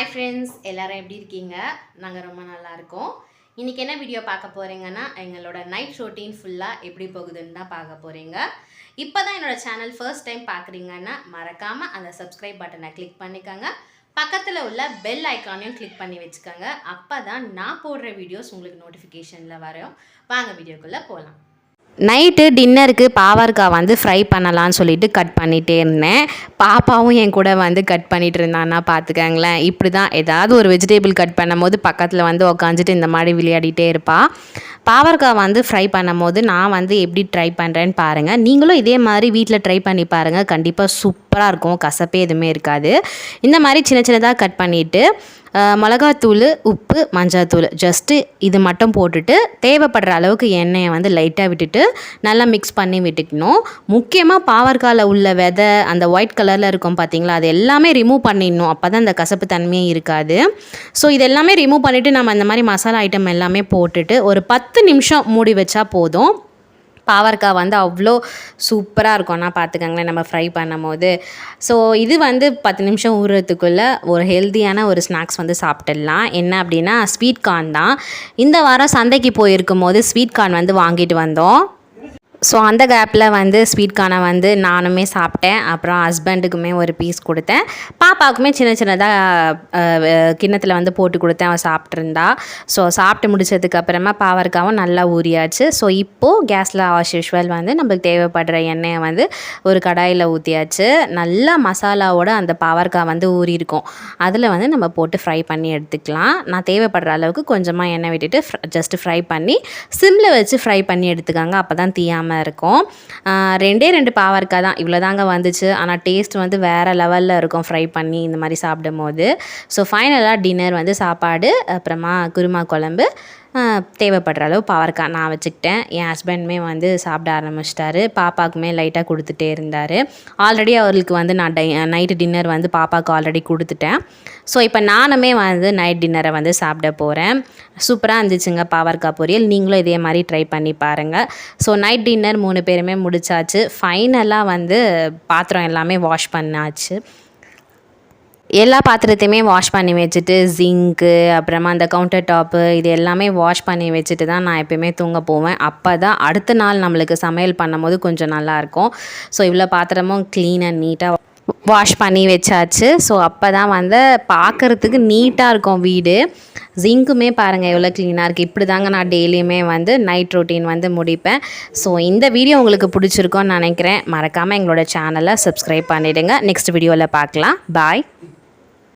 Hi friends எல்லோரும் எப்படி இருக்கீங்க? நாங்கள் ரொம்ப நல்லா இருக்கோம். இன்றைக்கி என்ன வீடியோ பார்க்க போகிறீங்கன்னா எங்களோட நைட் ரொட்டீன் ஃபுல்லாக எப்படி போகுதுன்னு தான் பார்க்க போகிறீங்க இப்போ தான் என்னோட சேனல் ஃபர்ஸ்ட் டைம் பார்க்குறீங்கன்னா மறக்காமல் அந்த சப்ஸ்கிரைப் பட்டனை கிளிக் பண்ணிக்கோங்க. பக்கத்தில் உள்ள பெல் ஐக்கானையும் கிளிக் பண்ணி வச்சுக்கோங்க. அப்போ தான் நான் போடுற வீடியோஸ் உங்களுக்கு நோட்டிஃபிகேஷனில் வரும். வாங்க வீடியோக்குள்ளே போகலாம் நைட்டு டின்னருக்கு பாவற்காய் வந்து ஃப்ரை பண்ணலான்னு சொல்லிட்டு கட் பண்ணிகிட்டே இருந்தேன். பாப்பாவும் என் கூட வந்து கட் பண்ணிகிட்டு இருந்தான்னா பார்த்துக்கங்களேன் இப்படி தான் ஏதாவது ஒரு வெஜிடேபிள் கட் பண்ணும்போது பக்கத்தில் வந்து உக்காந்துட்டு இந்த மாதிரி விளையாடிட்டே இருப்பாள் பாவற்காய் வந்து ஃப்ரை பண்ணும்போது நான் வந்து எப்படி ட்ரை பண்ணுறேன்னு பாருங்கள் நீங்களும் இதே மாதிரி வீட்டில் ட்ரை பண்ணி பாருங்கள் கண்டிப்பாக சூப்பராக இருக்கும். கசப்பே எதுவுமே இருக்காது. இந்த மாதிரி சின்ன சின்னதாக கட் பண்ணிவிட்டு மிளகாத்தூள் உப்பு மஞ்சாத்தூள். ஜஸ்ட்டு இது மட்டும் போட்டுட்டு தேவைப்படுற அளவுக்கு எண்ணெயை வந்து லைட்டாக விட்டுட்டு நல்லா மிக்ஸ் பண்ணி விட்டுக்கணும். முக்கியமாக பாவற்காலில் உள்ள விதை அந்த ஒயிட் கலரில் இருக்கும் பார்த்தீங்களா அது எல்லாமே ரிமூவ் பண்ணிடணும். அப்போ தான் அந்த கசப்பு தன்மையே இருக்காது. ஸோ இது எல்லாமே ரிமூவ் பண்ணிவிட்டு நம்ம அந்த மாதிரி மசாலா ஐட்டம் எல்லாமே போட்டுட்டு ஒரு பத்து நிமிஷம் மூடி வச்சா போதும். பாவற்காய் வந்து அவ்வளோ சூப்பராக இருக்கும்னா பார்த்துக்கங்களேன் நம்ம ஃப்ரை பண்ணும் போது ஸோ இது வந்து பத்து நிமிஷம் ஊறுறதுக்குள்ளே ஒரு ஹெல்த்தியான ஒரு ஸ்நாக்ஸ் வந்து சாப்பிட்டுடலாம். என்ன அப்படின்னா ஸ்வீட் கார்ன் தான். இந்த வாரம் சந்தைக்கு போயிருக்கும் போது ஸ்வீட் கார்ன் வந்து வாங்கிட்டு வந்தோம். ஸோ அந்த கேப்பில் வந்து ஸ்வீட்கானை வந்து நானுமே சாப்பிட்டேன். அப்புறம் ஹஸ்பண்டுக்குமே ஒரு பீஸ் கொடுத்தேன். பாப்பாவுக்குமே சின்ன சின்னதாக கிண்ணத்தில் வந்து போட்டு கொடுத்தேன். அவள் சாப்பிட்ருந்தா ஸோ சாப்பிட்டு முடிச்சதுக்கப்புறமா பாவற்காவும் நல்லா ஊறியாச்சு. ஸோ இப்போது கேஸில் ஆஸ் யூஷுவல் வந்து நம்மளுக்கு தேவைப்படுற எண்ணெயை வந்து ஒரு கடாயில் ஊற்றியாச்சு நல்லா மசாலாவோட அந்த பாவற்காய் வந்து ஊறி இருக்கும் அதில் வந்து நம்ம போட்டு ஃப்ரை பண்ணி எடுத்துக்கலாம். நான் தேவைப்படுற அளவுக்கு கொஞ்சமாக எண்ணெய் விட்டுட்டு ஜஸ்ட்டு ஃப்ரை பண்ணி சிம்மில் வச்சு ஃப்ரை பண்ணி எடுத்துக்காங்க. அப்போ தான் தீயாமல் இருக்கும். ரெண்டே ரெண்டு பாவற்காய் தான். இவ்வளோ தாங்க வந்துச்சு. ஆனால் டேஸ்ட் வந்து வேறு லெவலில் இருக்கும். ஃப்ரை பண்ணி இந்த மாதிரி சாப்பிடும் போது ஸோ ஃபைனலாக டின்னர் வந்து சாப்பாடு அப்புறமா குருமா குழம்பு தேவைப்படுற அளவு பாவற்காய் நான் வச்சுக்கிட்டேன். என் ஹஸ்பண்டுமே வந்து சாப்பிட ஆரம்பிச்சிட்டாரு. பாப்பாக்குமே லைட்டாக கொடுத்துட்டே இருந்தார். ஆல்ரெடி அவர்களுக்கு வந்து நான் டை நைட்டு டின்னர் வந்து பாப்பாவுக்கு ஆல்ரெடி கொடுத்துட்டேன். ஸோ இப்போ நானுமே வந்து நைட் டின்னரை வந்து சாப்பிட போகிறேன் சூப்பராக இருந்துச்சுங்க பாவற்காய் பொரியல். நீங்களும் இதே மாதிரி ட்ரை பண்ணி பாருங்கள் ஸோ நைட் டின்னர் மூணு பேருமே முடிச்சாச்சு. ஃபைனலாக வந்து பாத்திரம் எல்லாமே வாஷ் பண்ணாச்சு. எல்லா பாத்திரத்தையுமே வாஷ் பண்ணி வச்சுட்டு ஜிங்க்கு அப்புறமா அந்த கவுண்டர் டாப்பு இது எல்லாமே வாஷ் பண்ணி வச்சுட்டு தான் நான் எப்பயுமே தூங்க போவேன். அப்போ தான் அடுத்த நாள் நம்மளுக்கு சமையல் பண்ணும்போது கொஞ்சம் நல்லாயிருக்கும் ஸோ இவ்வளோ பாத்திரமும் க்ளீன் அண்ட் நீட்டாக வாஷ் பண்ணி வச்சாச்சு. ஸோ அப்போ தான் வந்து பார்க்குறதுக்கு நீட்டாக இருக்கும் வீடு. ஜிங்க்குமே பாருங்கள் எவ்வளோ க்ளீனாக இருக்குது இப்படி தாங்க நான் டெய்லியுமே வந்து நைட் ரொட்டீன் வந்து முடிப்பேன். ஸோ இந்த வீடியோ உங்களுக்கு பிடிச்சிருக்கோன்னு நினைக்கிறேன். மறக்காமல் எங்களோட சேனலை சப்ஸ்கிரைப் பண்ணிவிடுங்க நெக்ஸ்ட் வீடியோவில் பார்க்கலாம். பாய்